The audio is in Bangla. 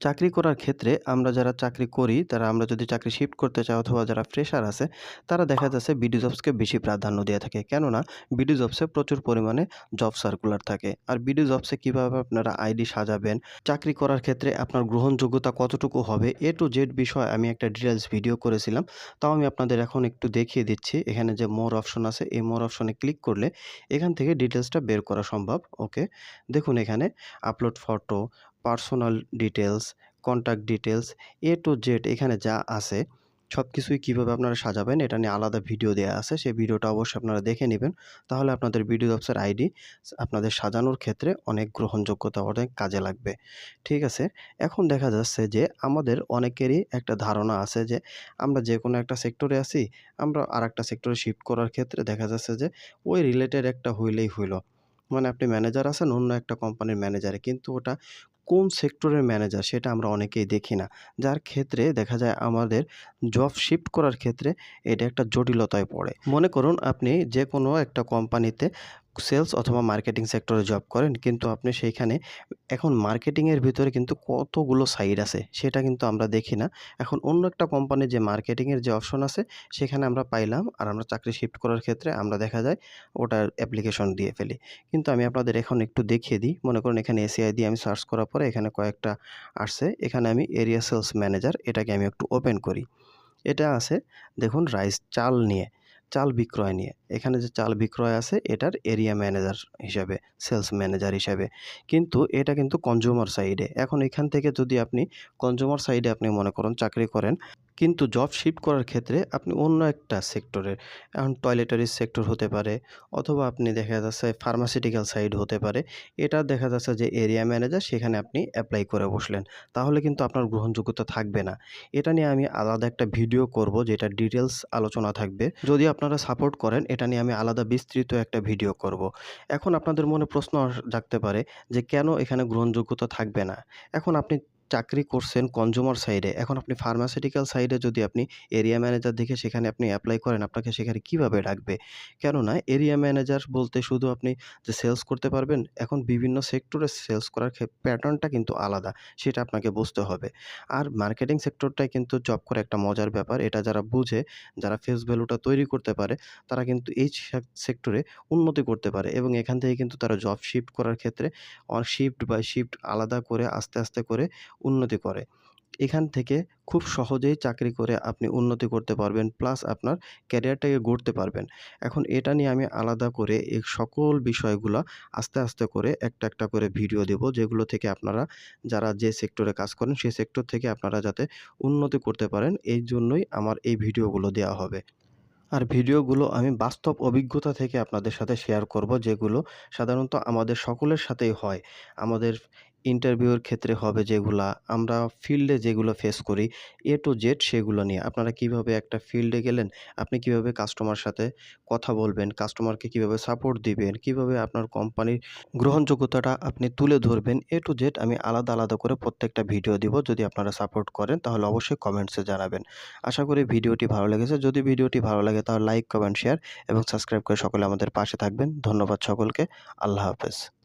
চাকরি করার ক্ষেত্রে আমরা যারা চাকরি করি, তারা আমরা যদি চাকরি শিফট করতে চাই অথবা যারা ফ্রেশার আছে, তারা দেখা যাচ্ছে বিডি জবসকে বেশি প্রাধান্য দিয়ে থাকে। কেননা বিডি জবসে প্রচুর পরিমাণে জব সার্কুলার থাকে। আর বিডি জবসে কীভাবে আপনারা আইডি সাজাবেন, চাকরি করার ক্ষেত্রে আপনার গ্রহণযোগ্যতা কতটুকু হবে এ টু জেড বিষয় আমি একটা ডিটেলস ভিডিও করেছিলাম। তাও আমি আপনাদের এখন একটু দেখিয়ে দিচ্ছি। এখানে যে মোর অপশন আছে, এই মোর অপশনে ক্লিক করলে এখান থেকে ডিটেলসটা বের করা সম্ভব। ওকে দেখুন এখানে upload photo personal details contact details A to Z এখানে যা আছে সব কিছুই কীভাবে আপনারা সাজাবেন, এটা নিয়ে আলাদা ভিডিও দেওয়া আছে, সেই ভিডিওটা অবশ্যই আপনারা দেখে নেবেন। তাহলে আপনাদের বিডিও জবসের আইডি আপনাদের সাজানোর ক্ষেত্রে অনেক গ্রহণযোগ্যতা, অনেক কাজে লাগবে। ঠিক আছে? এখন দেখা যাচ্ছে যে আমাদের অনেকেরই একটা ধারণা আছে যে আমরা যে কোনো একটা সেক্টরে আছি, আমরা আর একটা সেক্টরে শিফট করার ক্ষেত্রে দেখা যাচ্ছে যে ওই রিলেটেড একটা হইলেই হইল। মানে আপনি ম্যানেজার আছেন, অন্য একটা কোম্পানির ম্যানেজারে কিন্তু ওটা কোন সেক্টরের ম্যানেজার সেটা আমরা অনেকেই দেখি না। যার ক্ষেত্রে দেখা যায় আমাদের জব শিফট করার ক্ষেত্রে এটা একটা জটিলতায় পড়ে। মনে করুন আপনি যে কোনো একটা কোম্পানিতে সেলস অথবা মার্কেটিং সেক্টরে জব করেন, কিন্তু আপনি সেইখানে, এখন মার্কেটিংয়ের ভিতরে কিন্তু কতগুলো সাইড আছে সেটা কিন্তু আমরা দেখি না। এখন অন্য একটা কোম্পানির যে মার্কেটিংয়ের যে অপশন আছে, সেখানে আমরা পাইলাম আর আমরা চাকরি শিফট করার ক্ষেত্রে আমরা দেখা যায় ওটার অ্যাপ্লিকেশন দিয়ে ফেলি। কিন্তু আমি আপনাদের এখন একটু দেখিয়ে দিই। মনে করুন এখানে এসিআই দিয়ে আমি সার্চ করার পরে এখানে কয়েকটা আসছে। এখানে আমি এরিয়া সেলস ম্যানেজার, এটাকে আমি একটু ওপেন করি। এটা আছে, দেখুন, রাইস চাল নিয়ে। চাল বিক্রয় নিয়ে। এখানে যে চাল বিক্রয় আছে, এটার এরিয়া ম্যানেজার হিসাবে সেলস ম্যানেজার হিসাবে। কিন্তু এটা কিন্তু কনজিউমার সাইডে এখন এখান থেকে যদি আপনি কনজিউমার সাইডে আপনি মনে করেন, চাকরি করেন কিন্তু জব শিফট করার ক্ষেত্রে আপনি অন্য একটা সেক্টরের এখন টয়লেটারি সেক্টর হতে পারে, অথবা আপনি দেখা যাচ্ছে ফার্মাসিউটিক্যাল সাইড হতে পারে, এটা দেখা যাচ্ছে যে এরিয়া ম্যানেজার সেখানে আপনি অ্যাপ্লাই করে বসলেন, তাহলে কিন্তু আপনার গ্রহণযোগ্যতা থাকবে না। এটা নিয়ে আমি আলাদা একটা ভিডিও করব যেটা ডিটেলস আলোচনা থাকবে, যদি আপনারা সাপোর্ট করেন, এটা নিয়ে আমি আলাদা বিস্তৃত একটা ভিডিও করব। এখন আপনাদের মনে প্রশ্ন জাগতে পারে যে কেন এখানে গ্রহণযোগ্যতা থাকবে না? এখন আপনি চাকরি করছেন কনজিউমার সাইডে এখন আপনি ফার্মাসিউটিক্যাল সাইডে যদি আপনি এরিয়া ম্যানেজার দেখে সেখানে আপনি অ্যাপ্লাই করেন, আপনাকে সেখানে কীভাবে ডাকবে কেননা এরিয়া ম্যানেজার বলতে শুধু আপনি যে সেলস করতে পারবেন, এখন বিভিন্ন সেক্টরে সেলস করার প্যাটার্নটা কিন্তু আলাদা, সেটা আপনাকে বুঝতে হবে। আর মার্কেটিং সেক্টরটাই কিন্তু জব করে একটা মজার ব্যাপার, এটা যারা বুঝে, যারা ফেস ভ্যালুটা তৈরি করতে পারে, তারা কিন্তু এই সেক্টরে উন্নতি করতে পারে এবং এখান থেকে কিন্তু তারা জব শিফট করার ক্ষেত্রে অন শিফট বাই শিফট আলাদা করে, আস্তে আস্তে করে উন্নতি করে। এখান থেকে খুব সহজেই চাকরি করে আপনি উন্নতি করতে পারবেন প্লাস আপনার ক্যারিয়ারটাকে গড়তে পারবেন। এখন এটা নিয়ে আমি আলাদা করে এই সকল বিষয়গুলো আস্তে আস্তে করে একটা একটা করে ভিডিও দেব, যেগুলো থেকে আপনারা যারা যে সেক্টরে কাজ করেন সেই সেক্টর থেকে আপনারা যাতে উন্নতি করতে পারেন, এই জন্যই আমার এই ভিডিওগুলো দেওয়া হবে। আর ভিডিওগুলো আমি বাস্তব অভিজ্ঞতা থেকে আপনাদের সাথে শেয়ার করব, যেগুলো সাধারণত আমাদের সকলের সাথেই হয়। আমাদের ইন্টারভিউর ক্ষেত্রে হবে যেগুলা, আমরা ফিল্ডে যেগুলো ফেস করি এ টু জেড সেগুলো নিয়ে। আপনারা কীভাবে একটা ফিল্ডে গেলেন, আপনি কীভাবে কাস্টমার সাথে কথা বলবেন কাস্টমারকে কীভাবে সাপোর্ট দিবেন, কীভাবে আপনার কোম্পানির গ্রহণযোগ্যতাটা আপনি তুলে ধরবেন এ টু জেড আমি আলাদা আলাদা করে প্রত্যেকটা ভিডিও দিব। যদি আপনারা সাপোর্ট করেন, তাহলে অবশ্যই কমেন্টসে জানাবেন। আশা করি ভিডিওটি ভালো লেগেছে। যদি ভিডিওটি ভালো লাগে, তাহলে লাইক কমেন্ট শেয়ার এবং সাবস্ক্রাইব করে সকলে আমাদের পাশে থাকবেন। ধন্যবাদ সকলকে। আল্লাহ হাফেজ।